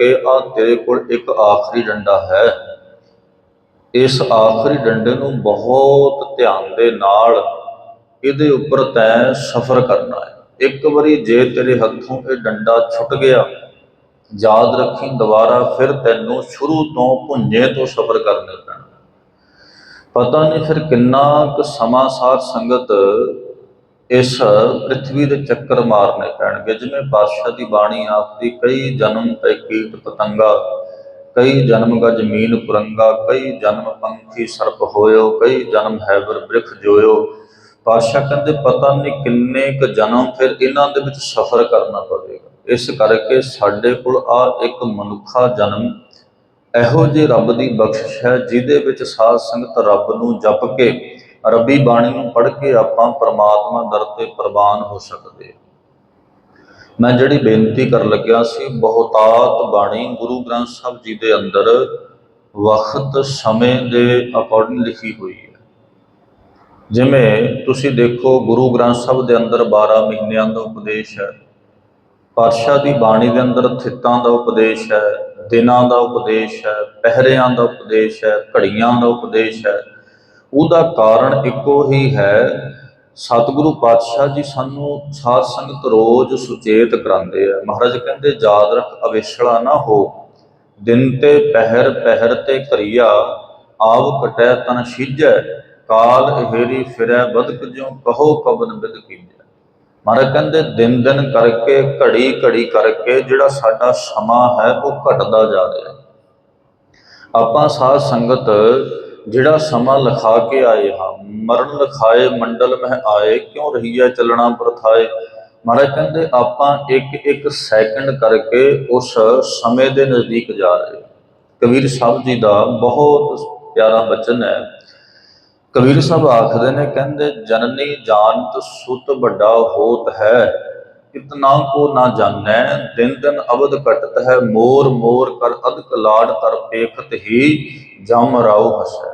ਕਰਕੇ ਆ ਤੇਰੇ ਕੋਲ ਇੱਕ ਆਖਰੀ ਡੰਡਾ ਹੈ। ਇਸ ਆਖਰੀ ਡੰਡੇ ਨੂੰ ਬਹੁਤ ਧਿਆਨ ਦੇ ਨਾਲ ਇਹਦੇ ਉੱਪਰ ਤੈਂ ਸਫ਼ਰ ਕਰਨਾ ਹੈ। ਇੱਕ ਵਾਰੀ ਜੇ ਤੇਰੇ ਹੱਥੋਂ ਇਹ ਡੰਡਾ ਛੁੱਟ ਗਿਆ, ਯਾਦ ਰੱਖੀ ਦੁਬਾਰਾ ਫਿਰ ਤੈਨੂੰ ਸ਼ੁਰੂ ਤੋਂ ਭੁੰਜੇ ਤੋਂ ਸਫ਼ਰ ਕਰਨੇ ਪੈਣਾ। ਪਤਾ ਨਹੀਂ ਫਿਰ ਕਿੰਨਾ ਕੁ ਸਮਾਂ ਸਾਰ ਸੰਗਤ ਇਸ ਪ੍ਰithvi ਦੇ ਚੱਕਰ ਮਾਰਨੇ ਪੈਣਗੇ। ਜਿਵੇਂ ਪਾਤਸ਼ਾਹ ਦੀ ਬਾਣੀ ਆਖਦੀ ਕਈ ਜਨਮ ਪੈ ਕੀਟ ਪਤੰਗਾ, ਕਈ ਜਨਮ ਗਾ ਜ਼ਮੀਨ ਪੁਰੰਗਾ, ਕਈ ਜਨਮ ਪੰਖੀ ਸਰਪ ਹੋਇਓ, ਕਈ ਜਨਮ ਹੈਵਰ ਬ੍ਰਿਖ ਜੋਇਓ। ਪਾਤਸ਼ਾਹ ਕਹਿੰਦੇ, ਪਤਾ ਨਹੀਂ ਕਿੰਨੇ ਕ ਜਨਮ ਫਿਰ ਇਹਨਾਂ ਦੇ ਵਿੱਚ ਸਫ਼ਰ ਕਰਨਾ ਪਵੇਗਾ। ਇਸ ਕਰਕੇ ਸਾਡੇ ਕੋਲ ਆ ਇੱਕ ਮਨੁੱਖਾ ਜਨਮ। ਇਹੋ ਜਿਹੇ ਰੱਬ ਦੀ ਬਖਸ਼ਿਸ਼ ਹੈ, ਜਿਹਦੇ ਵਿੱਚ ਸਾਧ ਸੰਗਤ ਰੱਬ ਨੂੰ ਜਪ ਕੇ ਰੱਬੀ ਬਾਣੀ ਨੂੰ ਪੜ੍ਹ ਕੇ ਆਪਾਂ ਪਰਮਾਤਮਾ ਦਰ ਤੇ ਪ੍ਰਵਾਨ ਹੋ ਸਕਦੇ ਮੈਂ ਜਿਹੜੀ ਬੇਨਤੀ ਕਰਨ ਲੱਗਿਆ ਸੀ, ਬਹੁਤਾਤ ਬਾਣੀ ਗੁਰੂ ਗ੍ਰੰਥ ਸਾਹਿਬ ਜੀ ਦੇ ਅੰਦਰ ਵਕਤ ਸਮੇਂ ਦੇ ਅਕੋਰਡਿੰਗ ਲਿਖੀ ਹੋਈ ਹੈ। ਜਿਵੇਂ ਤੁਸੀਂ ਦੇਖੋ, ਗੁਰੂ ਗ੍ਰੰਥ ਸਾਹਿਬ ਦੇ ਅੰਦਰ 12 ਮਹੀਨਿਆਂ ਦਾ ਉਪਦੇਸ਼ ਹੈ। ਪਾਤਸ਼ਾਹ ਦੀ ਬਾਣੀ ਦੇ ਅੰਦਰ ਥਿੱਤਾਂ ਦਾ ਉਪਦੇਸ਼ ਹੈ, ਦਿਨਾਂ ਦਾ ਉਪਦੇਸ਼ ਹੈ, ਪਹਿਰਿਆਂ ਦਾ ਉਪਦੇਸ਼ ਹੈ, ਘੜੀਆਂ ਦਾ ਉਪਦੇਸ਼ ਹੈ। ਉਹਦਾ ਕਾਰਨ ਇੱਕੋ ਹੀ ਹੈ, ਸਤਿਗੁਰੂ ਪਾਤਸ਼ਾਹ ਜੀ ਸਾਨੂੰ ਸਾਧ ਸੰਗਤ ਰੋਜ਼ ਸੁਚੇਤ ਕਰਾਉਂਦੇ ਆ। ਮਹਾਰਾਜ ਕਹਿੰਦੇ ਯਾਦ ਰੱਖ, ਅਵੇਸ਼ਲਾ ਨਾ ਹੋ। ਦਿਨ ਤੇ ਪਹਿਰ ਪਹਿਰ ਤੇ ਕਰੀਆ। ਆਵ ਕਟੈ ਤਨ ਛਿਜੈ। ਕਾਲ ਹੇਰੀ ਫਿਰੈ, ਬਦਕ ਜਿਉ ਕਹੋ, ਕਬਨ ਬਿਦ ਕੀਜੈ। ਮਹਾਰਾਜ ਕਹਿੰਦੇ, ਦਿਨ ਦਿਨ ਕਰਕੇ, ਘੜੀ ਘੜੀ ਕਰਕੇ ਜਿਹੜਾ ਸਾਡਾ ਸਮਾਂ ਹੈ, ਉਹ ਘਟਦਾ ਜਾ ਰਿਹਾ ਆਪਾਂ ਸਾਧ ਸੰਗਤ ਜਿਹੜਾ ਸਮਾਂ ਲਿਖਾ ਕੇ ਆਏ ਹਾਂ, ਮਰਨ ਲਿਖਾਏ, ਮੰਡਲ ਮਹਿ ਆਏ, ਕਿਉਂ ਰਹੀਐ ਚੱਲਣਾ ਪ੍ਰਥਾਏ? ਮਹਾਰਾਜ ਕਹਿੰਦੇ, ਆਪਾਂ ਇੱਕ ਇੱਕ ਸੈਕਿੰਡ ਕਰਕੇ ਉਸ ਸਮੇਂ ਦੇ ਨਜ਼ਦੀਕ ਜਾ ਰਹੇ ਕਬੀਰ ਸਾਹਿਬ ਜੀ ਦਾ ਬਹੁਤ ਪਿਆਰਾ ਬਚਨ ਹੈ। ਕਬੀਰ ਸਾਹਿਬ ਆਖਦੇ ਨੇ, ਕਹਿੰਦੇ, ਜਨਨੀ ਜਾਨਤ ਸੁਤ ਵੱਡਾ ਹੋਤ ਹੈ। ਇਤਨਾ ਕੋ ਨਾ ਜਾਣੈ, ਦਿਨ ਦਿਨ ਅਵਧ ਘਟਤ ਹੈ, ਮੋਰ ਮੋਰ ਕਰ ਅਦਕ ਲਾੜ ਤਰ ਪੇਖਤ ਹੀ ਜਮ ਰਾਉ ਹਸੈ।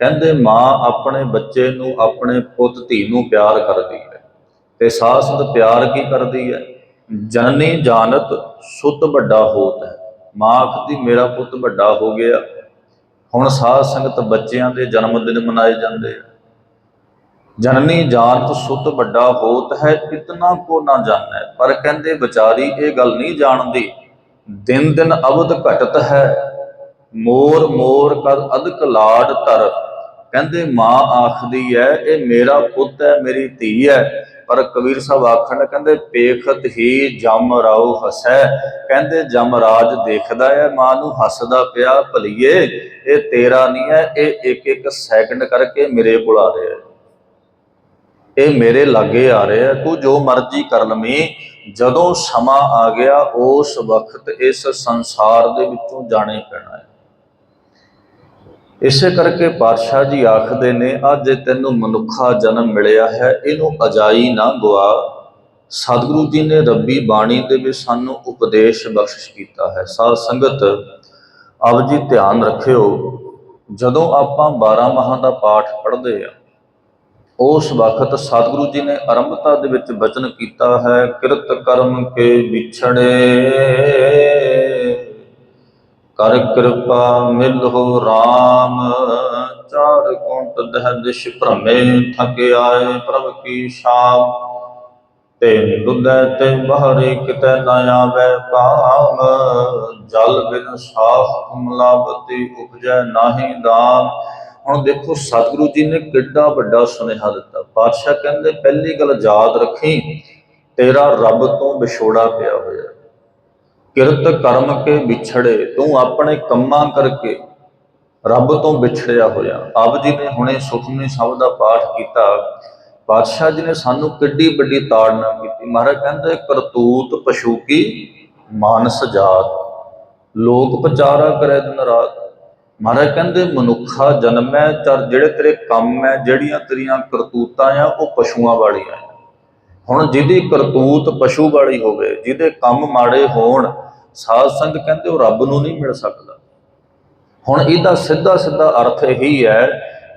ਕਹਿੰਦੇ, ਮਾਂ ਆਪਣੇ ਬੱਚੇ ਨੂੰ ਆਪਣੇ ਪੁੱਤ ਧੀ ਨੂੰ ਪਿਆਰ ਕਰਦੀ ਹੈ। ਤੇ ਸਾਧ ਸੰਗਤ ਪਿਆਰ ਕੀ ਕਰਦੀ ਹੈ? ਜਨਨੀ ਜਾਣਤ ਸੁੱਤ ਵੱਡਾ ਹੋਤ ਹੈ। ਮਾਂ ਆਖਦੀ, ਮੇਰਾ ਪੁੱਤ ਵੱਡਾ ਹੋ ਗਿਆ। ਹੁਣ ਸਾਧ ਸੰਗਤ ਬੱਚਿਆਂ ਦੇ ਜਨਮ ਦਿਨ ਮਨਾਏ ਜਾਂਦੇ ਆ। ਜਨਨੀ ਜਾਣਤ ਸੁਤ ਵੱਡਾ ਹੋਤ ਹੈ, ਇਤਨਾ ਕੋ ਨਾ ਜਾਣੈ। ਪਰ ਕਹਿੰਦੇ ਵਿਚਾਰੀ ਇਹ ਗੱਲ ਨਹੀਂ ਜਾਣਦੀ, ਦਿਨ ਦਿਨ ਅਵਧ ਘਟਤ ਹੈ, ਮੋਰ ਮੋਰ ਕਰ ਅਦਕ ਲਾਡ ਧਰ। ਕਹਿੰਦੇ ਮਾਂ ਆਖਦੀ ਹੈ ਇਹ ਮੇਰਾ ਪੁੱਤ ਹੈ ਮੇਰੀ ਧੀ ਹੈ ਪਰ ਕਬੀਰ ਸਾਹਿਬ ਆਖਣ, ਕਹਿੰਦੇ ਪੇਖਤ ਹੀ ਜਮ ਰਾਉ ਹਸੈ। ਕਹਿੰਦੇ ਜਮ ਰਾਜ ਦੇਖਦਾ ਹੈ ਮਾਂ ਨੂੰ ਹੱਸਦਾ ਪਿਆ, ਭਲੀਏ, ਇਹ ਤੇਰਾ ਨਹੀਂ ਹੈ ਇਹ ਇੱਕ ਇੱਕ ਸੈਕਿੰਡ ਕਰਕੇ ਮੇਰੇ ਕੋਲ ਆ ਰਿਹਾ ਹੈ ਇਹ ਮੇਰੇ ਲਾਗੇ ਆ ਰਿਹਾ ਹੈ, ਤੂੰ ਜੋ ਮਰਜ਼ੀ ਕਰ ਲਵੇਂ। ਜਦੋਂ ਸਮਾਂ ਆ ਗਿਆ ਉਸ ਵਕਤ ਇਸ ਸੰਸਾਰ ਦੇ ਵਿੱਚੋਂ ਜਾਣੇ ਪੈਣਾ ਹੈ। ਇਸੇ ਕਰਕੇ ਪਾਤਸ਼ਾਹ ਜੀ ਆਖਦੇ ਨੇ ਅੱਜ ਤੈਨੂੰ ਮਨੁੱਖਾ ਜਨਮ ਮਿਲਿਆ ਹੈ ਇਹਨੂੰ ਅਜਾਈ ਨਾ ਗਵਾ। ਸਤਿਗੁਰੂ ਜੀ ਨੇ ਰੱਬੀ ਬਾਣੀ ਦੇ ਵਿੱਚ ਸਾਨੂੰ ਉਪਦੇਸ਼ ਬਖਸ਼ਿਸ਼ ਕੀਤਾ ਹੈ। ਸਾਧ ਸੰਗਤ ਆਪ ਜੀ ਧਿਆਨ ਰੱਖਿਓ ਜਦੋਂ ਆਪਾਂ 12 ਮਹਾਂ ਦਾ ਪਾਠ ਪੜ੍ਹਦੇ ਆ ਉਸ ਵਕਤ ਸਤਿਗੁਰੂ ਜੀ ਨੇ ਆਰੰਭਤਾ ਦੇ ਵਿੱਚ ਬਚਨ ਕੀਤਾ ਹੈ, ਕਿਰਤ ਕਰਮ ਕੇ ਵਿਛੜੇ। ਕਰ ਕਿਰਪਾ ਮਿਲਹੁ RAM ਚਾਰ ਕੁੰਟ ਦਹ ਦਿਸ਼ ਭ੍ਰਮੇ ਥਕ ਆਏ ਪ੍ਰਭ ਕੀ ਸ਼ਾਮ। ਤੇ ਦੁਦੈ ਤੇ ਬਹਰੇ ਕਿਤੈ ਨ ਆਵੈ ਕਾਮ ਜਲ ਬਿਨ ਸਾਖ ਮਲਾਵਤੀ ਉਪਜੈ ਨਾਹੀ ਦਾਮ। ਹੁਣ ਦੇਖੋ ਸਤਿਗੁਰੂ ਜੀ ਨੇ ਕਿੱਡਾ ਵੱਡਾ ਸੁਨੇਹਾ ਦਿੱਤਾ। ਪਾਤਸ਼ਾਹ ਕਹਿੰਦੇ, ਪਹਿਲੀ ਗੱਲ ਯਾਦ ਰੱਖੀ, ਤੇਰਾ ਰੱਬ ਤੋਂ ਵਿਛੋੜਾ ਪਿਆ ਹੋਇਆ। ਕਿਰਤ ਕਰਮ ਕੇ ਵਿਛੜੇ, ਤੂੰ ਆਪਣੇ ਕੰਮਾਂ ਕਰਕੇ ਰੱਬ ਤੋਂ ਵਿਛੜਿਆ ਹੋਇਆ। ਆਪ ਜੀ ਨੇ ਹੁਣੇ ਸੁਖਮਨੀ ਸਾਹਿਬ ਦਾ ਪਾਠ ਕੀਤਾ। ਪਾਤਸ਼ਾਹ ਜੀ ਨੇ ਸਾਨੂੰ ਕਿੱਡੀ ਵੱਡੀ ਤਾੜਨਾ ਕੀਤੀ। ਮਹਾਰਾਜ ਕਹਿੰਦੇ, ਕਰਤੂਤ ਪਸ਼ੂ ਕੀ? ਮਾਨਸ ਜਾਤ। ਲੋਕ ਪਚਾਰਾ ਕਰੇ ਦਿਨ ਰਾਤ। ਮਹਾਰਾਜ ਕਹਿੰਦੇ, ਮਨੁੱਖਾ ਹੈ ਚਰ ਜਿਹੜੇ ਤੇਰੇ ਕੰਮ ਹੈ, ਜਿਹੜੀਆਂ ਤੇਰੀਆਂ ਕਰਤੂਤਾਂ ਆ, ਉਹ ਪਸ਼ੂਆਂ ਵਾਲੀਆਂ ਆ। ਹੁਣ ਜਿਹਦੀ ਕਰਤੂਤ ਪਸ਼ੂ ਵਾਲੀ ਹੋਵੇ, ਜਿਹਦੇ ਕੰਮ ਮਾੜੇ ਹੋਣ, ਸਾਧ ਸੰਗ ਕਹਿੰਦੇ ਉਹ ਰੱਬ ਨੂੰ ਨਹੀਂ ਮਿਲ ਸਕਦਾ। ਹੁਣ ਇਹਦਾ ਸਿੱਧਾ ਸਿੱਧਾ ਅਰਥ ਇਹੀ ਹੈ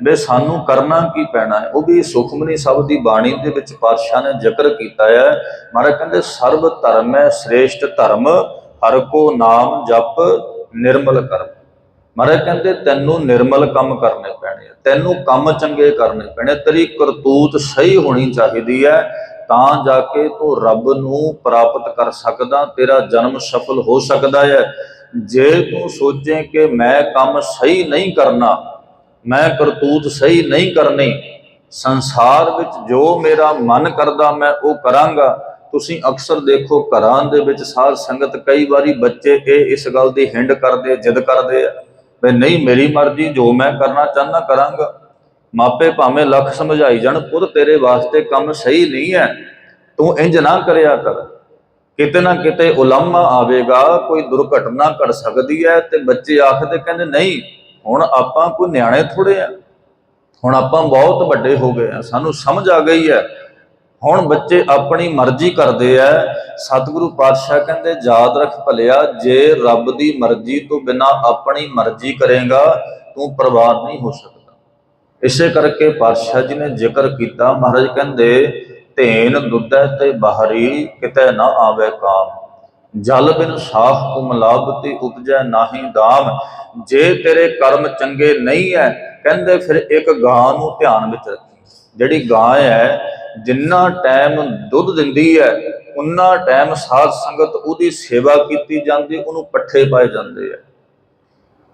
ਵੀ ਸਾਨੂੰ ਕਰਨਾ ਕੀ ਪੈਣਾ ਹੈ। ਉਹ ਵੀ ਸੁਖਮਨੀ ਸਭ ਦੀ ਬਾਣੀ ਦੇ ਵਿੱਚ ਪਾਤਸ਼ਾਹ ਨੇ ਜ਼ਿਕਰ ਕੀਤਾ ਹੈ। ਮਹਾਰਾਜ ਕਹਿੰਦੇ ਸਰਬ ਧਰਮ ਹੈ, ਸ੍ਰੇਸ਼ਟ ਧਰਮ, ਹਰ ਕੋ ਨਾਮ ਜਪ ਨਿਰਮਲ ਕਰਮ। ਮਹਾਰਾਜ ਕਹਿੰਦੇ ਤੈਨੂੰ ਨਿਰਮਲ ਕੰਮ ਕਰਨੇ ਪੈਣੇ ਆ, ਤੈਨੂੰ ਕੰਮ ਚੰਗੇ ਕਰਨੇ ਪੈਣੇ ਤੇਰੀ ਕਰਤੂਤ ਸਹੀ ਹੋਣੀ ਚਾਹੀਦੀ ਹੈ, ਤਾਂ ਜਾ ਕੇ ਤੂੰ ਰੱਬ ਨੂੰ ਪ੍ਰਾਪਤ ਕਰ ਸਕਦਾ, ਤੇਰਾ ਜਨਮ ਸਫਲ ਹੋ ਸਕਦਾ ਹੈ। ਜੇ ਤੂੰ ਸੋਚੇ ਕਿ ਮੈਂ ਕੰਮ ਸਹੀ ਨਹੀਂ ਕਰਨਾ, ਮੈਂ ਕਰਤੂਤ ਸਹੀ ਨਹੀਂ ਕਰਨੀ, ਸੰਸਾਰ ਵਿੱਚ ਜੋ ਮੇਰਾ ਮਨ ਕਰਦਾ ਮੈਂ ਉਹ ਕਰਾਂਗਾ। ਤੁਸੀਂ ਅਕਸਰ ਦੇਖੋ ਘਰਾਂ ਦੇ ਵਿੱਚ ਸਾਧ ਸੰਗਤ ਕਈ ਵਾਰੀ ਬੱਚੇ ਇਹ ਇਸ ਗੱਲ ਦੀ ਹਿੰਡ ਕਰਦੇ, ਜਿੱਦ ਕਰਦੇ ਆ। ਵੀ ਨਹੀਂ, ਮੇਰੀ ਮਰਜ਼ੀ, ਜੋ ਮੈਂ ਕਰਨਾ ਚਾਹੁੰਦਾ ਕਰਾਂਗਾ। ਮਾਪੇ ਭਾਵੇਂ ਲੱਖ ਸਮਝਾਈ ਜਾਣ ਪੁੱਤ ਤੇਰੇ ਵਾਸਤੇ ਕੰਮ ਸਹੀ ਨਹੀਂ ਹੈ। ਤੂੰ ਇੰਜ ਨਾ ਕਰਿਆ ਕਰ। ਕਿਤੇ ਨਾ ਕਿਤੇ ਉਲੰਮਾ ਆਵੇਗਾ, ਕੋਈ ਦੁਰਘਟਨਾ ਘਟ ਸਕਦੀ ਹੈ ਤੇ ਬੱਚੇ ਆਖਦੇ ਕਹਿੰਦੇ, ਨਹੀਂ, ਹੁਣ ਆਪਾਂ ਕੋਈ ਨਿਆਣੇ ਥੋੜੇ ਆ। ਹੁਣ ਆਪਾਂ ਬਹੁਤ ਵੱਡੇ ਹੋ ਗਏ ਆ, ਸਾਨੂੰ ਸਮਝ ਆ ਗਈ ਹੈ ਹੁਣ ਬੱਚੇ ਆਪਣੀ ਮਰਜ਼ੀ ਕਰਦੇ ਆ। ਸਤਿਗੁਰੂ ਪਾਤਸ਼ਾਹ ਕਹਿੰਦੇ, ਯਾਦ ਰੱਖ ਭਲਿਆ, ਜੇ ਰੱਬ ਦੀ ਮਰਜ਼ੀ ਤੋਂ ਬਿਨਾ ਆਪਣੀ ਮਰਜ਼ੀ ਕਰੇਗਾ, ਤੂੰ ਪਰਵਾਰ ਨਹੀਂ ਹੋ ਸਕਦਾ। ਇਸੇ ਕਰਕੇ ਪਾਤਸ਼ਾਹ ਜੀ ਨੇ ਜ਼ਿਕਰ ਕੀਤਾ। ਮਹਾਰਾਜ ਕਹਿੰਦੇ, ਧੇਨ ਦੁੱਧੈ ਤੇ ਬਾਹਰੀ, ਕਿਤੇ ਨਾ ਆਵੇ ਕਾਮ। ਜਲ ਬਿਨ ਸਾਖ ਕੁਮ ਤੇ ਉਪਜੈ ਨਾਹੀ ਦਾਮ। ਜੇ ਤੇਰੇ ਕਰਮ ਚੰਗੇ ਨਹੀਂ ਹੈ ਕਹਿੰਦੇ ਫਿਰ ਇੱਕ ਗਾਂ ਨੂੰ ਧਿਆਨ ਵਿੱਚ ਰੱਖੀ। ਜਿਹੜੀ ਗਾਂ ਹੈ ਜਿੰਨਾ ਟਾਈਮ ਦੁੱਧ ਦਿੰਦੀ ਹੈ, ਉਨਾ ਟਾਈਮ ਸਾਧ ਸੰਗਤ ਉਹਦੀ ਸੇਵਾ ਕੀਤੀ ਜਾਂਦੀ, ਉਹਨੂੰ ਪੱਠੇ ਪਾਏ ਜਾਂਦੇ ਆ।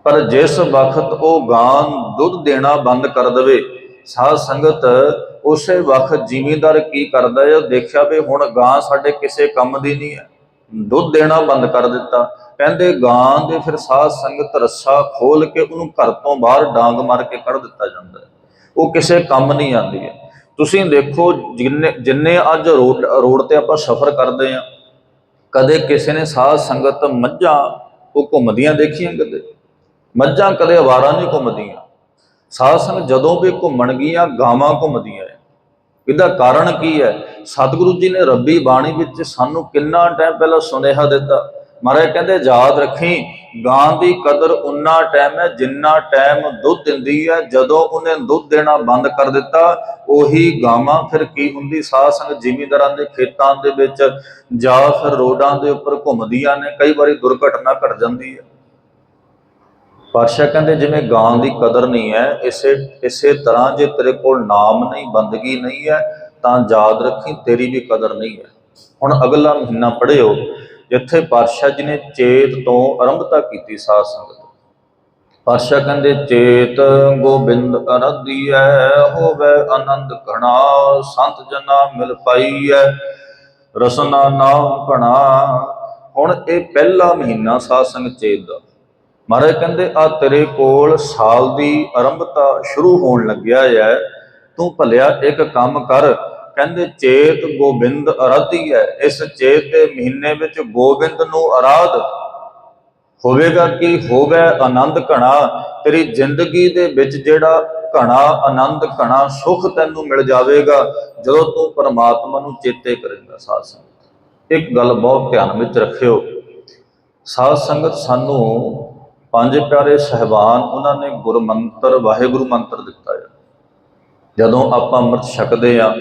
ਪਰ ਜਿਸ ਵਕਤ ਉਹ ਗਾਂ ਦੁੱਧ ਦੇਣਾ ਬੰਦ ਕਰ ਦੇਵੇ, ਸਾਧ ਸੰਗਤ ਉਸੇ ਵਕਤ ਜ਼ਿਮੀਂਦਾਰ ਕੀ ਕਰਦਾ ਹੈ ਦੇਖਿਆ ਵੀ ਹੁਣ ਗਾਂ ਸਾਡੇ ਕਿਸੇ ਕੰਮ ਦੀ ਨਹੀਂ ਹੈ। ਦੁੱਧ ਦੇਣਾ ਬੰਦ ਕਰ ਦਿੱਤਾ। ਕਹਿੰਦੇ ਗਾਂ ਦੇ ਫਿਰ ਸਾਧ ਸੰਗਤ ਰੱਸਾ ਖੋਲ ਕੇ ਉਹਨੂੰ ਘਰ ਤੋਂ ਬਾਹਰ ਡਾਂਗ ਮਾਰ ਕੇ ਕੱਢ ਦਿੱਤਾ ਜਾਂਦਾ ਉਹ ਕਿਸੇ ਕੰਮ ਨਹੀਂ ਆਉਂਦੀ ਹੈ। ਤੁਸੀਂ ਦੇਖੋ ਜਿੰਨੇ ਜਿੰਨੇ ਅੱਜ ਰੋਡ ਰੋਡ ਤੇ ਆਪਾਂ ਸਫ਼ਰ ਕਰਦੇ ਆ ਕਦੇ ਕਿਸੇ ਨੇ ਸਾਧ ਸੰਗਤ ਮੱਝਾਂ ਉਹ ਘੁੰਮਦੀਆਂ ਦੇਖੀਆਂ ਕਦੇ? ਮੱਝਾਂ ਕਦੇ ਅਵਾਰਾਂ ਨਹੀਂ ਘੁੰਮਦੀਆਂ। ਸਾਧ ਸੰਗਤ ਜਦੋਂ ਵੀ ਘੁੰਮਣਗੀਆਂ ਗਾਵਾਂ ਘੁੰਮਦੀਆਂ ਐ। ਇਹਦਾ ਕਾਰਨ ਕੀ ਹੈ? ਸਤਿਗੁਰੂ ਜੀ ਨੇ ਰੱਬੀ ਬਾਣੀ ਵਿੱਚ ਸਾਨੂੰ ਕਿੰਨਾ ਟਾਈਮ ਪਹਿਲਾਂ ਸੁਨੇਹਾ ਦਿੱਤਾ ਮਹਾਰਾਜ ਕਹਿੰਦੇ, ਯਾਦ ਰੱਖੀ, ਗਾਂ ਦੀ ਕਦਰ ਉਨਾ ਟਾਈਮ ਹੈ ਜਿੰਨਾ ਟਾਈਮ ਦੁੱਧ ਦਿੰਦੀ ਹੈ। ਜਦੋਂ ਉਹਨੇ ਦੁੱਧ ਦੇਣਾ ਬੰਦ ਕਰ ਦਿੱਤਾ, ਉਹੀ ਗਾਵਾਂ ਫਿਰ ਕੀ ਹੁੰਦੀ? ਸਾਧ ਸੰਗਤ ਜ਼ਿਮੀਂਦਾਰਾਂ ਦੇ ਖੇਤਾਂ ਦੇ ਵਿੱਚ ਜਾਂ ਫਿਰ ਰੋਡਾਂ ਦੇ ਉੱਪਰ ਘੁੰਮਦੀਆਂ ਨੇ। ਕਈ ਵਾਰੀ ਦੁਰਘਟਨਾ ਘਟ ਜਾਂਦੀ ਹੈ। ਪਾਤਸ਼ਾਹ ਕਹਿੰਦੇ, ਜਿਵੇਂ ਗਾਂ ਦੀ ਕਦਰ ਨਹੀਂ ਹੈ, ਇਸੇ ਇਸੇ ਤਰ੍ਹਾਂ ਜੇ ਤੇਰੇ ਕੋਲ ਨਾਮ ਨਹੀਂ, ਬੰਦਗੀ ਨਹੀਂ ਹੈ, ਤਾਂ ਯਾਦ ਰੱਖੀ, ਤੇਰੀ ਵੀ ਕਦਰ ਨਹੀਂ ਹੈ। ਹੁਣ ਅਗਲਾ ਮਹੀਨਾ ਪੜ੍ਹਿਓ ਜਿੱਥੇ ਪਾਤਸ਼ਾਹ ਜੀ ਨੇ ਚੇਤ ਤੋਂ ਆਰੰਭਤਾ ਕੀਤੀ ਸਾਧ ਸੰਗਤ। ਪਾਤਸ਼ਾਹ ਕਹਿੰਦੇ, ਚੇਤ ਗੋਬਿੰਦ ਅਨੰਦੀਐ ਹੋਵੇ ਆਨੰਦ ਘਣਾ, ਸੰਤ ਜਨਾ ਮਿਲ ਪਾਈਐ ਰਸਨਾ ਨਾਮ ਘਣਾ ਹੁਣ ਇਹ ਪਹਿਲਾ ਮਹੀਨਾ ਸਾਧ ਸੰਗ ਚੇਤ ਦਾ। ਮਹਾਰਾਜ ਕਹਿੰਦੇ, ਆ ਤੇਰੇ ਕੋਲ ਸਾਲ ਦੀ ਆਰੰਭਤਾ ਸ਼ੁਰੂ ਹੋਣ ਲੱਗਿਆ ਹੈ ਤੂੰ ਭਲਿਆ ਇੱਕ ਕੰਮ ਕਰ ਕਹਿੰਦੇ ਚੇਤ ਗੋਬਿੰਦ ਅਰਾਧੀ ਹੈ, ਇਸ ਚੇਤ ਦੇ ਮਹੀਨੇ ਵਿੱਚ ਗੋਬਿੰਦ ਨੂੰ ਅਰਾਧ। ਹੋਵੇਗਾ ਕਿ ਹੋਵੇ ਆਨੰਦ ਘਣਾ, ਤੇਰੀ ਜ਼ਿੰਦਗੀ ਦੇ ਵਿੱਚ ਜਿਹੜਾ ਘਣਾ ਆਨੰਦ ਘਣਾ ਸੁਖ ਤੈਨੂੰ ਮਿਲ ਜਾਵੇਗਾ, ਜਦੋਂ ਤੂੰ ਪਰਮਾਤਮਾ ਨੂੰ ਚੇਤੇ ਕਰੇਗਾ ਸਾਧ ਸੰਗਤ। ਇੱਕ ਗੱਲ ਬਹੁਤ ਧਿਆਨ ਵਿੱਚ ਰੱਖਿਓ। ਸਾਧ ਸੰਗਤ ਸਾਨੂੰ ਪੰਜ ਪਿਆਰੇ ਸਹਿਬਾਨ ਉਹਨਾਂ ਨੇ ਗੁਰਮੰਤਰ, ਵਾਹਿਗੁਰੂ ਮੰਤਰ ਦਿੱਤਾ ਹੈ ਜਦੋਂ ਆਪਾਂ ਅੰਮ੍ਰਿਤ ਛਕਦੇ ਆ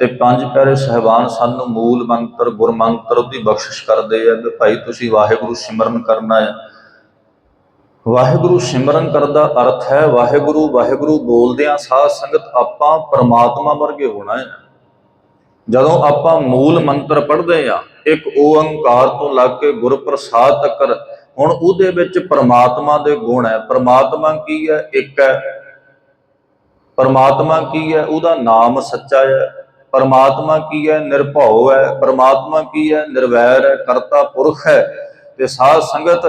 ਤੇ ਪੰਜ ਪਿਆਰੇ ਸਹਿਬਾਨ ਸਾਨੂੰ ਮੂਲ ਮੰਤਰ ਗੁਰਮੰਤਰ ਦੀ ਬਖਸ਼ਿਸ਼ ਕਰਦੇ ਆ ਕਿ ਭਾਈ ਤੁਸੀਂ ਵਾਹਿਗੁਰੂ ਸਿਮਰਨ ਕਰਨਾ ਹੈ। ਵਾਹਿਗੁਰੂ ਸਿਮਰਨ ਕਰਦਾ ਅਰਥ ਹੈ, ਵਾਹਿਗੁਰੂ ਵਾਹਿਗੁਰੂ ਬੋਲਦਿਆਂ ਸਾਧ ਸੰਗਤ ਆਪਾਂ ਪਰਮਾਤਮਾ ਵਰਗੇ ਹੋਣਾ ਹੈ। ਜਦੋਂ ਆਪਾਂ ਮੂਲ ਮੰਤਰ ਪੜ੍ਹਦੇ ਆ, ਇੱਕ ਓੰਕਾਰ ਤੋਂ ਲੱਗ ਕੇ ਗੁਰਪ੍ਰਸਾਦ ਤੱਕ, ਹੁਣ ਉਹਦੇ ਵਿੱਚ ਪਰਮਾਤਮਾ ਦੇ ਗੁਣ ਹੈ। ਪਰਮਾਤਮਾ ਕੀ ਹੈ? ਇੱਕ ਹੈ। ਪਰਮਾਤਮਾ ਕੀ ਹੈ? ਉਹਦਾ ਨਾਮ ਸੱਚਾ ਹੈ। ਪਰਮਾਤਮਾ ਕੀ ਹੈ? ਨਿਰਭਉ ਹੈ। ਪਰਮਾਤਮਾ ਕੀ ਹੈ? ਨਿਰਵੈਰ ਹੈ। ਕਰਤਾ ਪੁਰਖ ਹੈ। ਤੇ ਸਾਧ ਸੰਗਤ,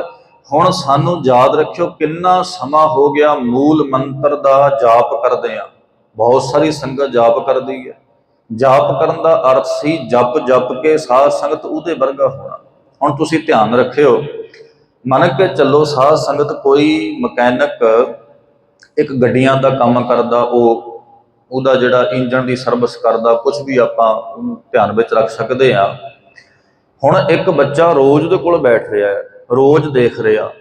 ਹੁਣ ਸਾਨੂੰ ਯਾਦ ਰੱਖਿਓ ਕਿੰਨਾ ਸਮਾਂ ਹੋ ਗਿਆ ਮੂਲ ਮੰਤਰ ਦਾ ਜਾਪ ਕਰਦੇ ਆ। ਬਹੁਤ ਸਾਰੀ ਸੰਗਤ ਜਾਪ ਕਰਦੀ ਹੈ। ਜਾਪ ਕਰਨ ਦਾ ਅਰਥ ਸੀ ਜਪ ਜਪ ਕੇ ਸਾਧ ਸੰਗਤ ਉਹਦੇ ਵਰਗਾ ਹੋਣਾ। ਹੁਣ ਤੁਸੀਂ ਧਿਆਨ ਰੱਖਿਓ। ਮੰਨ ਕੇ ਚੱਲੋ ਸਾਧ ਸੰਗਤ ਕੋਈ ਮਕੈਨਿਕ ਇੱਕ ਗੱਡੀਆਂ ਦਾ ਕੰਮ ਕਰਦਾ, ਉਹ ਉਹਦਾ ਜਿਹੜਾ ਇੰਜਨ ਦੀ ਸਰਵਿਸ ਕਰਦਾ ਕੁਝ ਵੀ ਆਪਾਂ ਉਹਨੂੰ ਧਿਆਨ ਵਿੱਚ ਰੱਖ ਸਕਦੇ ਆ ਹੁਣ ਇੱਕ ਬੱਚਾ ਰੋਜ਼ ਉਹਦੇ ਕੋਲ ਬੈਠ ਰਿਹਾ ਹੈ, ਰੋਜ਼ ਦੇਖ ਰਿਹਾ,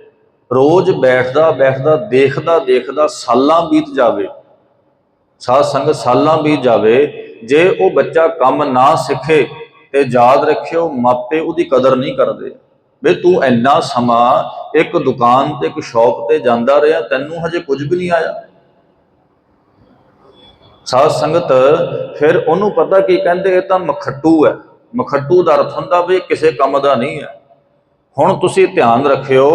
ਰੋਜ਼ ਬੈਠਦਾ ਬੈਠਦਾ, ਦੇਖਦਾ ਦੇਖਦਾ ਸਾਲਾਂ ਬੀਤ ਜਾਵੇ। ਸਾਧ ਸੰਗਤ, ਸਾਲਾਂ ਬੀਤ ਜਾਵੇ, ਜੇ ਉਹ ਬੱਚਾ ਕੰਮ ਨਾ ਸਿੱਖੇ ਤੇ ਯਾਦ ਰੱਖਿਓ, ਮਾਪੇ ਉਹਦੀ ਕਦਰ ਨਹੀਂ ਕਰਦੇ। ਵੇ ਤੂੰ ਇੰਨਾ ਸਮਾਂ ਇੱਕ ਦੁਕਾਨ ਤੇ, ਇੱਕ ਸ਼ਾਪ ਤੇ ਜਾਂਦਾ ਰਿਹਾ, ਤੈਨੂੰ ਹਜੇ ਕੁਝ ਵੀ ਨਹੀਂ ਆਇਆ। ਸਾਧ ਸੰਗਤ, ਫਿਰ ਉਹਨੂੰ ਪਤਾ ਕੀ ਕਹਿੰਦੇ, ਇਹ ਤਾਂ ਮਖੱਟੂ ਹੈ। ਮਖੱਟੂ ਦਾ ਅਰਥ ਹੁੰਦਾ ਵੀ ਕਿਸੇ ਕੰਮ ਦਾ ਨਹੀਂ ਹੈ। ਹੁਣ ਤੁਸੀਂ ਧਿਆਨ ਰੱਖਿਓ,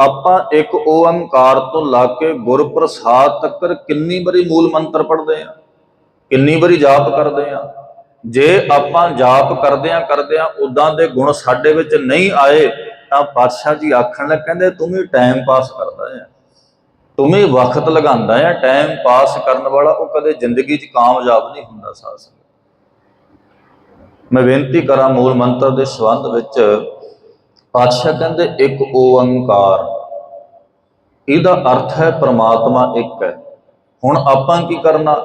ਆਪਾਂ ਇੱਕ ਓੰਕਾਰ ਤੋਂ ਲਾ ਕੇ ਗੁਰਪ੍ਰਸਾਦ ਤੱਕ ਕਿੰਨੀ ਵਾਰੀ ਮੂਲ ਮੰਤਰ ਪੜ੍ਹਦੇ ਆ ਕਿੰਨੀ ਵਾਰੀ ਜਾਪ ਕਰਦੇ ਆ ਜੇ ਆਪਾਂ ਜਾਪ ਕਰਦੇ ਆ ਕਰਦੇ ਆ ਉਦਾਂ ਦੇ ਗੁਣ ਸਾਡੇ ਵਿੱਚ ਨਹੀਂ ਆਏ, ਤਾਂ ਪਾਤਸ਼ਾਹ ਜੀ ਆਖਣ ਲੱਗ ਕਹਿੰਦੇ, ਤੂੰ ਵੀ ਟਾਈਮ ਪਾਸ ਕਰਦਾ ਹੈ। ਤੂੰ ਵੀ ਵਕਤ ਲਗਾਉਂਦਾ ਹੈ ਟਾਈਮ ਪਾਸ ਕਰਨ ਵਾਲਾ ਉਹ ਕਦੇ ਜ਼ਿੰਦਗੀ 'ਚ ਕਾਮਯਾਬ ਨਹੀਂ ਹੁੰਦਾ ਸਾਧ ਸੰਗਤ ਮੈਂ ਬੇਨਤੀ ਕਰਾਂ ਮੂਲ ਮੰਤਰ ਦੇ ਸੰਬੰਧ ਵਿੱਚ ਪਾਤਸ਼ਾਹ ਕਹਿੰਦੇ ਇੱਕ ਓੰਕਾਰ ਇਹਦਾ ਅਰਥ ਹੈ ਪ੍ਰਮਾਤਮਾ ਇੱਕ ਹੈ ਹੁਣ ਆਪਾਂ ਕੀ ਕਰਨਾ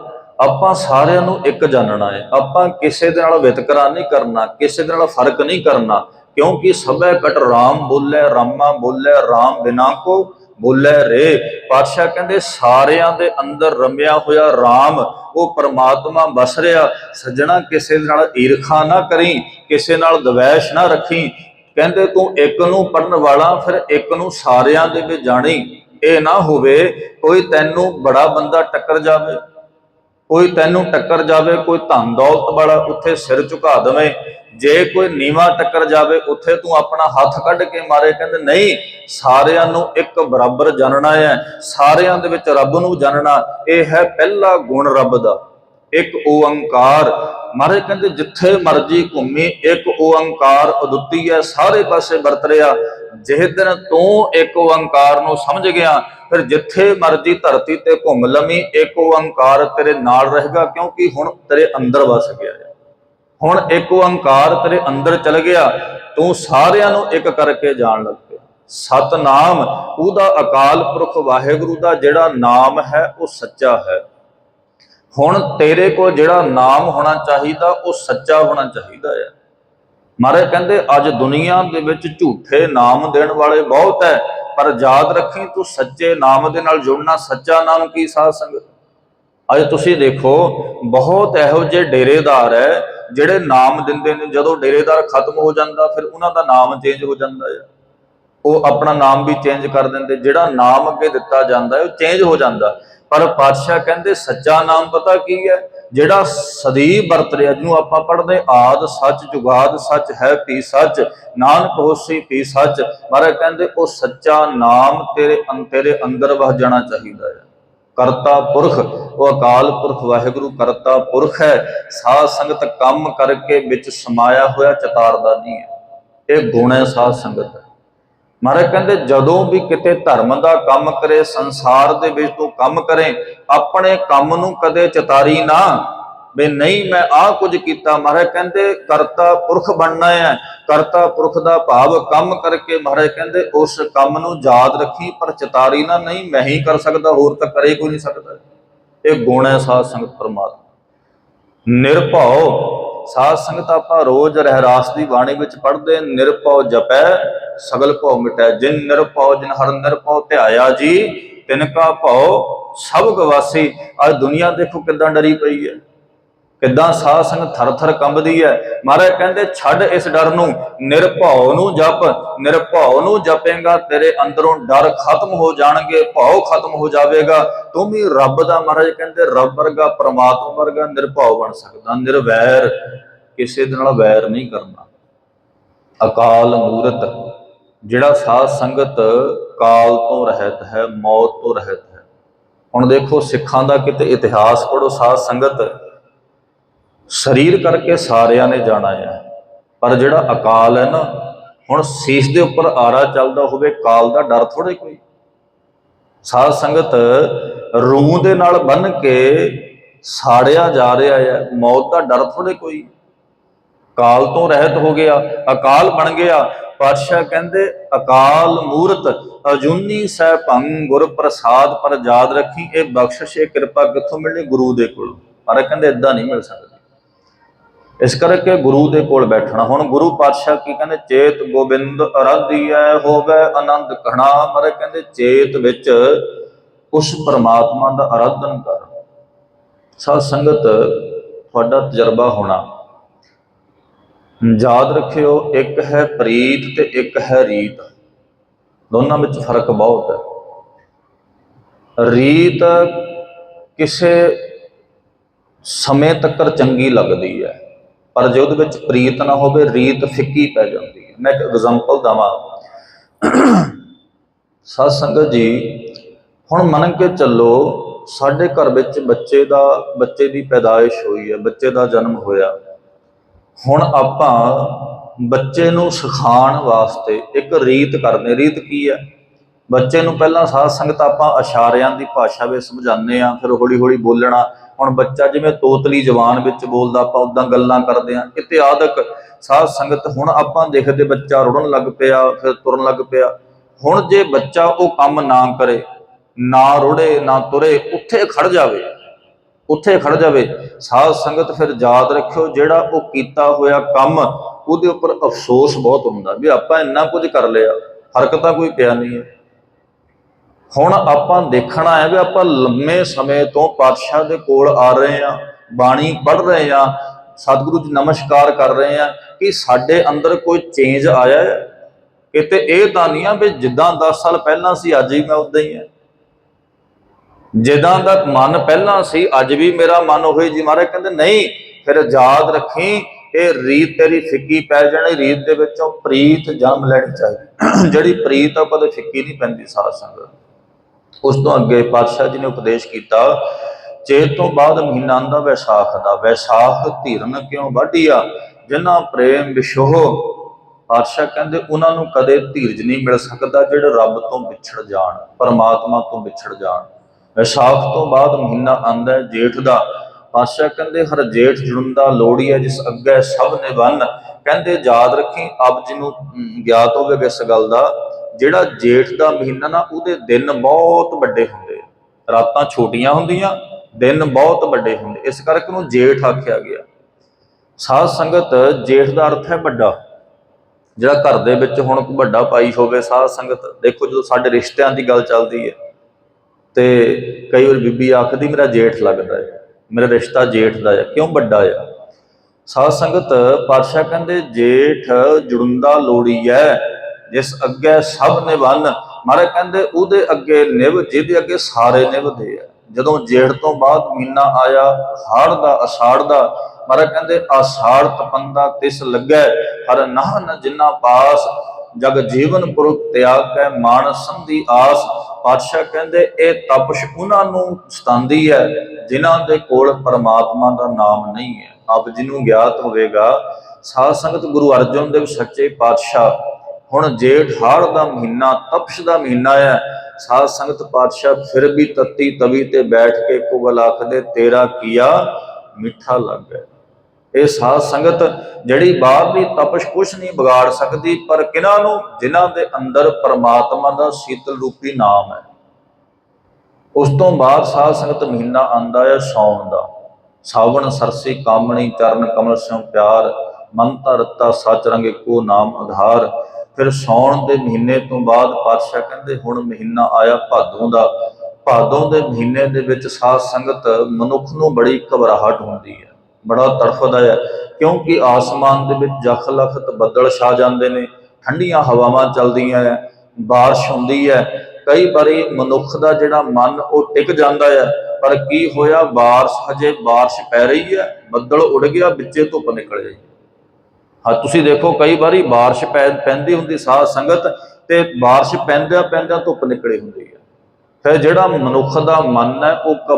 ਆਪਾਂ ਸਾਰਿਆਂ ਨੂੰ ਇੱਕ ਜਾਣਨਾ ਹੈ ਆਪਾਂ ਕਿਸੇ ਦੇ ਨਾਲ ਵਿਤਕਰਾ ਨਹੀਂ ਕਰਨਾ ਕਿਸੇ ਦੇ ਨਾਲ ਫ਼ਰਕ ਨਹੀਂ ਕਰਨਾ ਕਿਉਂਕਿ ਸਭੈ ਕਟ ਰਾਮ ਬੋਲੇ ਰਾਮਾ ਬੋਲੇ ਰਾਮ ਬਿਨਾ ਕੋ ਬੋਲੇ ਰੇ। ਪਾਤਸ਼ਾਹ ਕਹਿੰਦੇ, ਸਾਰਿਆਂ ਦੇ ਅੰਦਰ ਰਮਿਆ ਹੋਇਆ ਰਾਮ, ਉਹ ਪਰਮਾਤਮਾ ਵਸ ਰਿਹਾ। ਸੱਜਣਾ ਕਿਸੇ ਨਾਲ ਈਰਖਾ ਨਾ ਕਰੀ, ਕਿਸੇ ਨਾਲ ਦਵੈਸ਼ ਨਾ ਰੱਖੀ। ਕਹਿੰਦੇ, ਤੂੰ ਇੱਕ ਨੂੰ ਪੜਨ ਵਾਲਾ, ਫਿਰ ਇੱਕ ਨੂੰ ਸਾਰਿਆਂ ਦੇ ਵਿੱਚ ਜਾਣੀ। ਇਹ ਨਾ ਹੋਵੇ, ਕੋਈ ਤੈਨੂੰ ਬੜਾ ਬੰਦਾ ਟੱਕਰ ਜਾਵੇ। ਕੋਈ ਤੈਨੂੰ ਟੱਕਰ ਜਾਵੇ, ਕੋਈ ਧਨ ਦੌਲਤ ਵਾਲਾ ਉੱਥੇ ਸਿਰ ਝੁਕਾ ਦੇਵੇ। ਜੇ ਕੋਈ ਨੀਵਾ ਟੱਕਰ ਜਾਵੇ, ਉੱਥੇ ਤੂੰ ਆਪਣਾ ਹੱਥ ਕੱਢ ਕੇ ਮਾਰੇ। ਕਹਿੰਦੇ, ਨਹੀਂ, ਸਾਰਿਆਂ ਨੂੰ ਇੱਕ ਬਰਾਬਰ ਜਾਣਨਾ ਹੈ। ਸਾਰਿਆਂ ਦੇ ਵਿੱਚ ਰੱਬ ਨੂੰ ਜਾਣਨਾ ਇਹ ਹੈ ਪਹਿਲਾ ਗੁਣ ਰੱਬ ਦਾ। ਇੱਕ ਓੰਕਾਰ। ਮਹਾਰਾਜ ਕਹਿੰਦੇ, ਜਿੱਥੇ ਮਰਜ਼ੀ ਘੁੰਮੀ, ਇੱਕ ਓੰਕਾਰ ਅਦੁੱਤੀ ਹੈ, ਸਾਰੇ ਪਾਸੇ ਵਰਤ ਰਿਹਾ। ਜਿਹ ਦਿਨ ਤੂੰ ਇੱਕ ਓੰਕਾਰ ਨੂੰ ਸਮਝ ਗਿਆ, ਫਿਰ ਜਿੱਥੇ ਮਰਜ਼ੀ ਧਰਤੀ ਤੇ ਘੁੰਮ ਲਵੀਂ, ਇੱਕ ਓੰਕਾਰ ਤੇਰੇ ਨਾਲ ਰਹੇਗਾ, ਕਿਉਂਕਿ ਹੁਣ ਤੇਰੇ ਅੰਦਰ ਵਸ ਗਿਆ ਹੈ। ਹੁਣ ਇੱਕ ਓੰਕਾਰ ਤੇਰੇ ਅੰਦਰ ਚਲ ਗਿਆ, ਤੂੰ ਸਾਰਿਆਂ ਨੂੰ ਇੱਕ ਕਰਕੇ ਜਾਣ ਲੱਗ ਪਿਆ। ਸਤਨਾਮ, ਉਹਦਾ ਅਕਾਲ ਪੁਰਖ ਵਾਹਿਗੁਰੂ ਦਾ ਜਿਹੜਾ ਨਾਮ ਹੈ, ਉਹ ਸੱਚਾ ਹੈ। ਹੁਣ ਤੇਰੇ ਕੋਲ ਜਿਹੜਾ ਨਾਮ ਹੋਣਾ ਚਾਹੀਦਾ, ਉਹ ਸੱਚਾ ਹੋਣਾ ਚਾਹੀਦਾ ਹੈ। ਮਹਾਰਾਜ ਕਹਿੰਦੇ, ਅੱਜ ਦੁਨੀਆ ਦੇ ਵਿੱਚ ਝੂਠੇ ਨਾਮ ਦੇਣ ਵਾਲੇ ਬਹੁਤ ਹੈ ਪਰ ਯਾਦ ਰੱਖੀ ਤੂੰ ਸੱਚੇ ਨਾਮ ਦੇ ਨਾਲ ਜੁੜਨਾ, ਸੱਚਾ ਨਾਮ ਕੀ ਸਾਧ ਸੰਗਤ? ਅੱਜ ਤੁਸੀਂ ਦੇਖੋ, ਬਹੁਤ ਇਹੋ ਜਿਹੇ ਡੇਰੇਦਾਰ ਹੈ ਜਿਹੜੇ ਨਾਮ ਦਿੰਦੇ ਨੇ, ਜਦੋਂ ਡੇਰੇਦਾਰ ਖਤਮ ਹੋ ਜਾਂਦਾ, ਫਿਰ ਉਹਨਾਂ ਦਾ ਨਾਮ ਚੇਂਜ ਹੋ ਜਾਂਦਾ ਹੈ ਉਹ ਆਪਣਾ ਨਾਮ ਵੀ ਚੇਂਜ ਕਰ ਦਿੰਦੇ, ਜਿਹੜਾ ਨਾਮ ਅੱਗੇ ਦਿੱਤਾ ਜਾਂਦਾ ਹੈ ਉਹ ਚੇਂਜ ਹੋ ਜਾਂਦਾ। ਪਰ ਪਾਤਸ਼ਾਹ ਕਹਿੰਦੇ, ਸੱਚਾ ਨਾਮ ਪਤਾ ਕੀ ਹੈ ਜਿਹੜਾ ਸਦੀਵ ਵਰਤ ਰਿਹਾ, ਜਿਹਨੂੰ ਆਪਾਂ ਪੜ੍ਹਦੇ ਆਦ, ਸੱਚ ਜੁਗਾਦ, ਸੱਚ ਹੈ ਪੀ ਸੱਚ, ਨਾਨਕ ਹੋਸੀ ਪੀ ਸੱਚ, ਮਹਾਰਾਜ ਕਹਿੰਦੇ ਉਹ ਸੱਚਾ ਨਾਮ ਤੇਰੇ ਤੇਰੇ ਅੰਦਰ ਵਸ ਜਾਣਾ ਚਾਹੀਦਾ ਹੈ। ਕਰਤਾ ਪੁਰਖ, ਉਹ ਅਕਾਲ ਪੁਰਖ, ਵਾਹਿਗੁਰੂ ਕਰਤਾ ਪੁਰਖ ਹੈ। ਸਾਧ ਸੰਗਤ ਕੰਮ ਕਰਕੇ ਵਿੱਚ ਸਮਾਇਆ ਹੋਇਆ ਚਤਾਰਦਾ ਨਹੀਂ ਹੈ। ਇਹ ਗੁਣ ਹੈ ਸਾਧ ਸੰਗਤ। ਮਹਾਰਾਜ ਕਹਿੰਦੇ, ਜਦੋਂ ਵੀ ਕਿਤੇ ਧਰਮ ਦਾ ਕੰਮ ਕਰੇ, ਸੰਸਾਰ ਦੇ ਵਿੱਚ ਤੂੰ ਕੰਮ ਕਰੇ, ਆਪਣੇ ਕੰਮ ਨੂੰ ਕਦੇ ਚਤਾਰੀ ਨਾ ਵੀ ਨਹੀਂ ਮੈਂ ਆਹ ਕੁਝ ਕੀਤਾ। ਮਹਾਰਾਜ ਕਹਿੰਦੇ, ਕਰਤਾ ਪੁਰਖ ਬਣਨਾ ਹੈ, ਕਰਤਾ ਪੁਰਖ ਦਾ ਭਾਵ ਕੰਮ ਕਰਕੇ ਮਹਾਰਾਜ ਕਹਿੰਦੇ, ਉਸ ਕੰਮ ਨੂੰ ਯਾਦ ਰੱਖੀ, ਪਰ ਚਤਾਰੀ ਨਾ, ਨਹੀਂ ਮੈਂ ਹੀ ਕਰ ਸਕਦਾ, ਹੋਰ ਤਾਂ ਕਰੇ ਕੋਈ ਨਹੀਂ ਸਕਦਾ। ਇਹ ਗੁਣ ਹੈ ਸਾਧ ਸੰਗਤ ਪਰਮਾਤਮਾ। ਨਿਰਭਉ ਸਾਧ ਸੰਗਤ ਆਪਾਂ ਰੋਜ਼ ਰਹਿਰਾਸ ਦੀ ਬਾਣੀ ਵਿੱਚ ਪੜ੍ਹਦੇ ਨਿਰਭਉ ਜਪੈ, ਸਗਲ ਭਉ ਮਿਟੈ, ਜਿਨ ਨਿਰਭਉ ਜਿਨ ਹਰ ਨਿਰਭਉ ਧਿਆਇਆ ਜੀ, ਤਿਨ ਕਾ ਭਉ, ਸਭ ਗਵਾਸੀ ਅੱਜ ਦੁਨੀਆ ਦੇਖੋ ਕਿਦਾਂ ਡਰੀ ਪਈ ਹੈ। ਕਿਦਾਂ ਸਾਧ ਸੰਗਤ ਥਰ ਥਰ ਕੰਬਦੀ ਹੈ ਮਹਾਰਾਜ ਕਹਿੰਦੇ, ਛੱਡ ਇਸ ਡਰ ਨੂੰ, ਨਿਰਭਉ ਨੂੰ ਜਪ, ਨਿਰਭਉ ਨੂੰ ਜਪੇਗਾ, ਤੇਰੇ ਅੰਦਰੋਂ ਡਰ ਖਤਮ ਹੋ ਜਾਣਗੇ, ਭਉ ਖਤਮ ਹੋ ਜਾਵੇਗਾ। ਤੂੰ ਵੀ ਰੱਬ ਦਾ, ਮਹਾਰਾਜ ਕਹਿੰਦੇ, ਰੱਬ ਵਰਗਾ, ਪ੍ਰਮਾਤਮਾ ਵਰਗਾ ਨਿਰਭਉ ਬਣ ਸਕਦਾ, ਨਿਰਵੈਰ। ਕਿਸੇ ਦੇ ਨਾਲ ਵੈਰ ਨਹੀਂ ਕਰਨਾ। ਅਕਾਲ ਮੂਰਤ, ਜਿਹੜਾ ਸਾਧ ਸੰਗਤ ਕਾਲ ਤੋਂ ਰਹਿਤ ਹੈ, ਮੌਤ ਤੋਂ ਰਹਿਤ ਹੈ। ਹੁਣ ਦੇਖੋ, ਸਿੱਖਾਂ ਦਾ ਕਿਤੇ ਇਤਿਹਾਸ ਪੜੋ ਸਾਧ ਸੰਗਤ ਸਰੀਰ ਕਰਕੇ ਸਾਰਿਆਂ ਨੇ ਜਾਣਾ ਆ ਪਰ ਜਿਹੜਾ ਅਕਾਲ ਹੈ ਨਾ, ਹੁਣ ਸੀਸ ਦੇ ਉੱਪਰ ਆਰਾ ਚੱਲਦਾ ਹੋਵੇ, ਕਾਲ ਦਾ ਡਰ ਥੋੜੇ ਕੋਈ। ਸਾਧ ਸੰਗਤ, ਰੂਹ ਦੇ ਨਾਲ ਬੰਨ ਕੇ ਸਾੜਿਆ ਜਾ ਰਿਹਾ ਹੈ। ਮੌਤ ਦਾ ਡਰ ਥੋੜੇ ਕੋਈ। ਕਾਲ ਤੋਂ ਰਹਿਤ ਹੋ ਗਿਆ, ਅਕਾਲ ਬਣ ਗਿਆ। ਪਾਤਸ਼ਾਹ ਕਹਿੰਦੇ, ਅਕਾਲ ਮੂਰਤ, ਅਜੂਨੀ ਸਹਿ ਭੰਗ ਗੁਰ ਪ੍ਰਸਾਦ ਪਰ ਯਾਦ ਰੱਖੀ। ਇਹ ਬਖਸ਼ਿਸ਼, ਇਹ ਕਿਰਪਾ ਕਿੱਥੋਂ ਮਿਲਣੀ? ਗੁਰੂ ਦੇ ਕੋਲ। ਪਰ ਕਹਿੰਦੇ ਇਦਾਂ ਨਹੀਂ ਮਿਲ ਸਕਦਾ। ਇਸ ਕਰਕੇ ਗੁਰੂ ਦੇ ਕੋਲ ਬੈਠਣਾ। ਹੁਣ ਗੁਰੂ ਪਾਤਸ਼ਾਹ ਕੀ ਕਹਿੰਦੇ, ਚੇਤ ਗੋਬਿੰਦ ਅਰਾਧੀਐ ਹੋਵੇ ਆਨੰਦ ਕਣਾ ਮਰੇ ਕਹਿੰਦੇ, ਚੇਤ ਵਿੱਚ ਉਸ ਪਰਮਾਤਮਾ ਦਾ ਅਰਾਧਨ ਕਰ। ਸਾਧ ਸੰਗਤ, ਤੁਹਾਡਾ ਤਜਰਬਾ ਹੋਣਾ। ਯਾਦ ਰੱਖਿਓ, ਇੱਕ ਹੈ ਪ੍ਰੀਤ ਤੇ ਇੱਕ ਹੈ ਰੀਤ। ਦੋਨਾਂ ਵਿੱਚ ਫ਼ਰਕ ਬਹੁਤ ਹੈ। ਰੀਤ ਕਿਸੇ ਸਮੇਂ ਤੱਕ ਚੰਗੀ ਲੱਗਦੀ ਹੈ। ਪਰ ਜੇ ਉਹਦੇ ਵਿੱਚ ਪ੍ਰੀਤ ਨਾ ਹੋਵੇ, ਰੀਤ ਫਿੱਕੀ ਪੈ ਜਾਂਦੀ ਹੈ। ਮੈਂ ਇੱਕ ਐਗਜ਼ਾਮਪਲ ਦਵਾਂ। ਸਾਧ ਸੰਗਤ ਜੀ, ਹੁਣ ਮੰਨ ਕੇ ਚੱਲੋ ਸਾਡੇ ਘਰ ਵਿੱਚ ਬੱਚੇ ਦਾ, ਬੱਚੇ ਦੀ ਪੈਦਾਇਸ਼ ਹੋਈ ਹੈ, ਬੱਚੇ ਦਾ ਜਨਮ ਹੋਇਆ। ਹੁਣ ਆਪਾਂ ਬੱਚੇ ਨੂੰ ਸਿਖਾਉਣ ਵਾਸਤੇ ਇੱਕ ਰੀਤ ਕਰਦੇ ਰੀਤ ਕੀ ਹੈ? ਬੱਚੇ ਨੂੰ ਪਹਿਲਾਂ ਸਾਧ ਸੰਗਤ ਆਪਾਂ ਇਸ਼ਾਰਿਆਂ ਦੀ ਭਾਸ਼ਾ ਵਿੱਚ ਸਮਝਾਉਂਦੇ ਆ ਫਿਰ ਹੌਲੀ ਹੌਲੀ ਬੋਲਣਾ। ਹੁਣ ਬੱਚਾ ਜਿਵੇਂ ਤੋਤਲੀ ਜ਼ਬਾਨ ਵਿੱਚ ਬੋਲਦਾ, ਆਪਾਂ ਉਦਾਂ ਗੱਲਾਂ ਕਰਦੇ ਆ ਇਤਿਆਦਕ ਸਾਧ ਸੰਗਤ ਹੁਣ ਆਪਾਂ ਦੇਖਦੇ ਬੱਚਾ ਰੁੜਨ ਲੱਗ ਪਿਆ, ਫਿਰ ਤੁਰਨ ਲੱਗ ਪਿਆ। ਹੁਣ ਜੇ ਬੱਚਾ ਉਹ ਕੰਮ ਨਾ ਕਰੇ, ਨਾ ਰੁੜੇ, ਨਾ ਤੁਰੇ, ਉੱਥੇ ਖੜ ਜਾਵੇ। ਉੱਥੇ ਖੜ ਜਾਵੇ। ਸਾਧ ਸੰਗਤ ਫਿਰ ਯਾਦ ਰੱਖਿਓ, ਜਿਹੜਾ ਉਹ ਕੀਤਾ ਹੋਇਆ ਕੰਮ, ਉਹਦੇ ਉੱਪਰ ਅਫਸੋਸ ਬਹੁਤ ਹੁੰਦਾ ਵੀ ਆਪਾਂ ਇੰਨਾ ਕੁਝ ਕਰ ਲਿਆ। ਫ਼ਰਕ ਤਾਂ ਕੋਈ ਪਿਆ ਨਹੀਂ ਹੈ। ਹੁਣ ਆਪਾਂ ਦੇਖਣਾ ਹੈ ਵੀ ਆਪਾਂ ਲੰਮੇ ਸਮੇਂ ਤੋਂ ਪਾਤਸ਼ਾਹ ਦੇ ਕੋਲ ਆ ਰਹੇ ਆ ਬਾਣੀ ਪੜ੍ਹ ਰਹੇ ਆ ਸਤਿਗੁਰੂ ਜੀ ਨਮਸਕਾਰ ਕਰ ਰਹੇ ਆ ਕਿ ਸਾਡੇ ਅੰਦਰ ਕੋਈ ਚੇਂਜ ਆਇਆ ਹੈ? ਕਿਤੇ ਇਹ ਤਾਂ ਨਹੀਂ ਆ ਵੀ ਜਿੱਦਾਂ 10 ਸਾਲ ਪਹਿਲਾਂ ਸੀ, ਅੱਜ ਵੀ ਮੈਂ ਉਦਾਂ ਹੀ ਆ ਜਿੱਦਾਂ ਦਾ ਮਨ ਪਹਿਲਾਂ ਸੀ, ਅੱਜ ਵੀ ਮੇਰਾ ਮਨ ਉਹੀ ਜੀ। ਮਹਾਰਾਜ ਕਹਿੰਦੇ, ਨਹੀਂ, ਫਿਰ ਯਾਦ ਰੱਖੀ, ਇਹ ਰੀਤ ਤੇਰੀ ਫਿੱਕੀ ਪੈ ਜਾਣੀ, ਰੀਤ ਦੇ ਵਿੱਚੋਂ ਪ੍ਰੀਤ ਜਨਮ ਲੈਣੀ ਚਾਹੀਦੀ। ਜਿਹੜੀ ਪ੍ਰੀਤ ਆ ਕਦੇ ਫਿੱਕੀ ਨਹੀਂ ਪੈਂਦੀ ਸਾਧ ਸੰਗਤ। ਉਸ ਤੋਂ ਅੱਗੇ ਪਾਤਸ਼ਾਹ ਜੀ ਨੇ ਉਪਦੇਸ਼ ਕੀਤਾ, ਚੇਤ ਤੋਂ ਬਾਅਦ ਮਹੀਨਾ ਆਂਦਾ ਵੈਸਾਖ ਦਾ, ਵੈਸਾਖ ਧੀਰਨ ਕਿਉਂ ਵਾਢੀਆ? ਜਿਨ੍ਹਾਂ ਪ੍ਰੇਮ ਵਿਸ਼ੋਹ ਪਾਤਸ਼ਾਹ ਕਹਿੰਦੇ ਉਹਨਾਂ ਨੂੰ ਕਦੇ ਧੀਰਜ ਨਹੀਂ ਮਿਲ ਸਕਦਾ ਜਿਹੜੇ ਰੱਬ ਤੋਂ ਵਿਛੜ ਜਾਣ, ਪਰਮਾਤਮਾ ਤੋਂ ਵਿਛੜ ਜਾਣ। ਵਿਸਾਖ ਤੋਂ ਬਾਅਦ ਮਹੀਨਾ ਆਂਦਾ ਹੈ ਜੇਠ ਦਾ। ਪਾਤਸ਼ਾਹ ਕਹਿੰਦੇ ਹਰ ਜੇਠ ਜੁੜੰਦਾ ਲੋੜੀ ਹੈ ਜਿਸ ਅੱਗੇ ਸਭ ਨੇ ਬੰਨ। ਕਹਿੰਦੇ ਯਾਦ ਰੱਖੀ, ਆਪ ਜੀ ਨੂੰ ਗਿਆਤ ਹੋਵੇਗਾ ਇਸ ਗੱਲ ਦਾ। ਜਿਹੜਾ ਜੇਠ ਦਾ ਮਹੀਨਾ ਨਾ, ਉਹਦੇ ਦਿਨ ਬਹੁਤ ਵੱਡੇ ਹੁੰਦੇ ਰਾਤਾਂ ਛੋਟੀਆਂ ਹੁੰਦੀਆਂ, ਦਿਨ ਬਹੁਤ ਵੱਡੇ ਹੁੰਦੇ। ਇਸ ਕਰਕੇ ਉਹਨੂੰ ਜੇਠ ਆਖਿਆ ਗਿਆ। ਸਾਧ ਸੰਗਤ, ਜੇਠ ਦਾ ਅਰਥ ਹੈ ਵੱਡਾ। ਜਿਹੜਾ ਘਰ ਦੇ ਵਿੱਚ ਹੁਣ ਕੋਈ ਵੱਡਾ ਭਾਈ ਹੋਵੇ, ਸਾਧ ਸੰਗਤ, ਦੇਖੋ ਜਦੋਂ ਸਾਡੇ ਰਿਸ਼ਤਿਆਂ ਦੀ ਗੱਲ ਚੱਲਦੀ ਹੈ, ਤੇ ਕਈ ਵਾਰ ਬੀਬੀ ਆਖਦੀ, ਮੇਰਾ ਜੇਠ ਲੱਗਦਾ ਹੈ। ਮੇਰਾ ਰਿਸ਼ਤਾ ਜੇਠ ਦਾ ਹੈ। ਕਿਉਂ ਵੱਡਾ ਆ? ਸਾਧ ਸੰਗਤ, ਪਾਤਸ਼ਾਹ ਕਹਿੰਦੇ, ਜੇਠ ਜੁੜੰਦਾ ਲੋੜੀ ਹੈ। ਜਿਸ ਅੱਗੇ ਸਭ ਨਿਵੰਨ ਮਹਾਰਾਜ ਕਹਿੰਦੇ, ਉਹਦੇ ਅੱਗੇ ਨਿਭ ਜਿਹਦੇ ਅੱਗੇ ਸਾਰੇ ਨਿਭਦੇ ਆ। ਜਦੋਂ ਜੇੜ ਤੋਂ ਬਾਅਦ ਮਹੀਨਾ ਆਇਆ, ਹਾੜ ਦਾ, ਅਸ਼ਾੜ ਦਾ ਮਹਾਰਾਜ ਕਹਿੰਦੇ ਆਸ਼ਾੜ ਤਪੰਦਾ ਤਿਸ ਲੱਗੈ, ਹਰ ਨਾਹ ਨ ਜਿਨਾ ਪਾਸ, ਜਗ ਜੀਵਨ ਪੁਰਖ ਤਿਆਗ ਕੈ ਮਾਨਸ ਸੰਧੀ ਆਸ। ਪਾਤਸ਼ਾਹ ਕਹਿੰਦੇ, ਇਹ ਤਪਸ਼ ਉਹਨਾਂ ਨੂੰ ਸਤਾਉਂਦੀ ਹੈ ਜਿਨ੍ਹਾਂ ਦੇ ਕੋਲ ਪਰਮਾਤਮਾ ਦਾ ਨਾਮ ਨਹੀਂ ਹੈ ਆਪ ਜੀ ਨੂੰ ਗਿਆਤ ਹੋਵੇਗਾ। ਸਾਧ ਸੰਗਤ ਗੁਰੂ ਅਰਜਨ ਦੇਵ ਸੱਚੇ ਪਾਤਸ਼ਾਹ ਹੁਣ ਜੇਠ ਹਾੜ ਦਾ ਮਹੀਨਾ, ਤਪਸ਼ ਦਾ ਮਹੀਨਾ ਹੈ, ਸਾਧ ਸੰਗਤ ਪਾਤਸ਼ਾਹ ਫਿਰ ਵੀ ਤੱਤੀ ਤਵੀ ਤੇ ਬੈਠ ਕੇ ਕੁਬਲ ਆਖਦੇ, ਤੇਰਾ ਕੀਆ ਮਿੱਠਾ ਲੱਗੇ ਇਹ ਸਾਧ ਸੰਗਤ ਜਿਹੜੀ ਬਾਹਰਲੀ ਤਪਸ਼ ਕੁਛ ਨਹੀਂ ਵਿਗਾੜ ਸਕਦੀ, ਪਰ ਕਿਨਾਂ ਨੂੰ? ਜਿਨ੍ਹਾਂ ਦੇ ਅੰਦਰ ਪਰਮਾਤਮਾ ਦਾ ਸੀਤਲ ਰੂਪੀ ਨਾਮ ਹੈ। ਉਸ ਤੋਂ ਬਾਅਦ ਸਾਧ ਸੰਗਤ ਮਹੀਨਾ ਆਂਦਾ ਹੈ ਸੌਣ ਦਾ। ਸਾਵਣ, ਸਰਸੀ, ਕਾਮਣੀ, ਚਰਨ, ਕਮਲ, ਸਿਉ, ਪਿਆਰ ਮਨ ਧਰਤਾ ਸਚ ਰੰਗ ਕੋ ਨਾਮ, ਆਧਾਰ। ਫਿਰ ਸੌਣ ਦੇ ਮਹੀਨੇ ਤੋਂ ਬਾਅਦ ਪਾਤਸ਼ਾਹ ਕਹਿੰਦੇ, ਹੁਣ ਮਹੀਨਾ ਆਇਆ ਭਾਦੋਂ ਦਾ। ਭਾਦੋਂ ਦੇ ਮਹੀਨੇ ਦੇ ਵਿੱਚ ਸਾਧ ਸੰਗਤ ਮਨੁੱਖ ਨੂੰ ਬੜੀ ਘਬਰਾਹਟ ਹੁੰਦੀ ਹੈ, ਬੜਾ ਤੜਫਦਾ ਹੈ, ਕਿਉਂਕਿ ਆਸਮਾਨ ਦੇ ਵਿੱਚ ਜਖਲਖਤ ਬੱਦਲ ਛਾ ਜਾਂਦੇ ਨੇ, ਠੰਡੀਆਂ ਹਵਾਵਾਂ ਚੱਲਦੀਆਂ ਹੈ, ਬਾਰਿਸ਼ ਹੁੰਦੀ ਹੈ। ਕਈ ਵਾਰੀ ਮਨੁੱਖ ਦਾ ਜਿਹੜਾ ਮਨ ਉਹ ਟਿਕ ਜਾਂਦਾ ਹੈ, ਪਰ ਕੀ ਹੋਇਆ, ਬਾਰਿਸ਼ ਹਜੇ ਬਾਰਿਸ਼ ਪੈ ਰਹੀ ਹੈ, ਬੱਦਲ ਉੱਡ ਗਿਆ, ਵਿੱਚੇ ਧੁੱਪ ਨਿਕਲ ਜਾਈ ਹਾਂ, ਤੁਸੀਂ ਦੇਖੋ, ਕਈ ਵਾਰੀ ਬਾਰਿਸ਼ ਪੈ, ਪੈਂਦੀ ਹੁੰਦੀ, ਸਾਧ ਸੰਗਤ, ਤੇ ਬਾਰਿਸ਼ ਪੈਂਦਿਆਂ ਪੈਂਦਿਆਂ ਧੁੱਪ ਨਿਕਲੇ ਹੁੰਦੀ ਹੈ। ਫਿਰ ਜਿਹੜਾ ਮਨੁੱਖ ਦਾ ਮਨ ਹੈ, ਉਹ ਘਬਰਾ